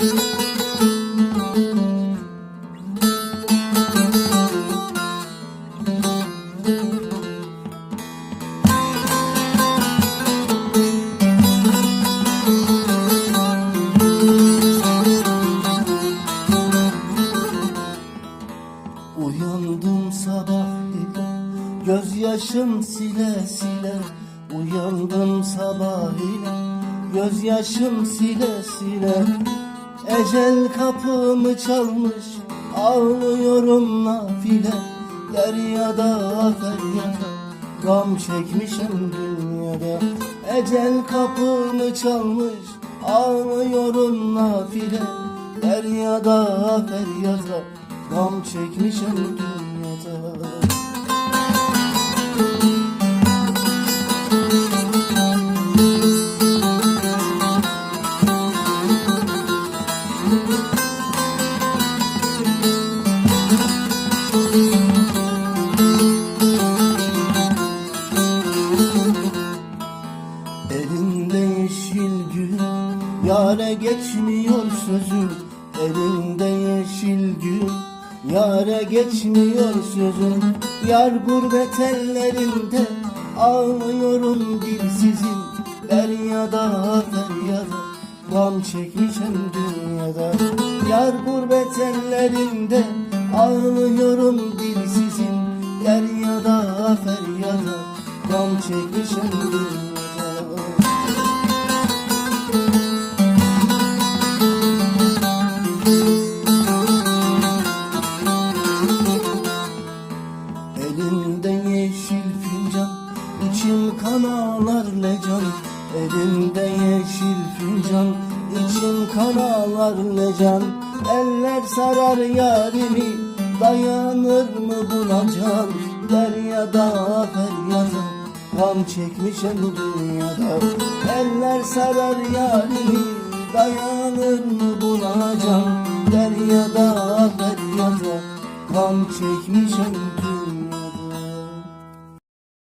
Uyandım sabah ile Gözyaşım sile sile. Uyandım sabah ile Gözyaşım sile sile Ecel kapımı çalmış Ağlıyorum nafile. Deryada feryada Gam çekmişim dünyada. Ecel kapımı çalmış Ağlıyorum nafile. Deryada feryada Gam çekmişim dünyada Elinde yeşil gül Yare geçmiyor sözüm. Elinde yeşil gül Yare geçmiyor sözüm. Yar gurbet ellerinde Ağlıyorum dilsizim. Deryada feryada Gam çekmişim dünyada. Yar gurbet ellerinde Ağlıyorum dilsizim. Deryada feryada Gam çekmişim dünyada içim kan ağlar lecan Elinde yeşil fincan içim kan ağlar lecan Eller sarar yarimi Dayanır mı buna can? Deryada feryada Gam çekmişim dünyada. Eller sarar yarimi Dayanır mı buna can? Deryada feryada Gam çekmişim dünyada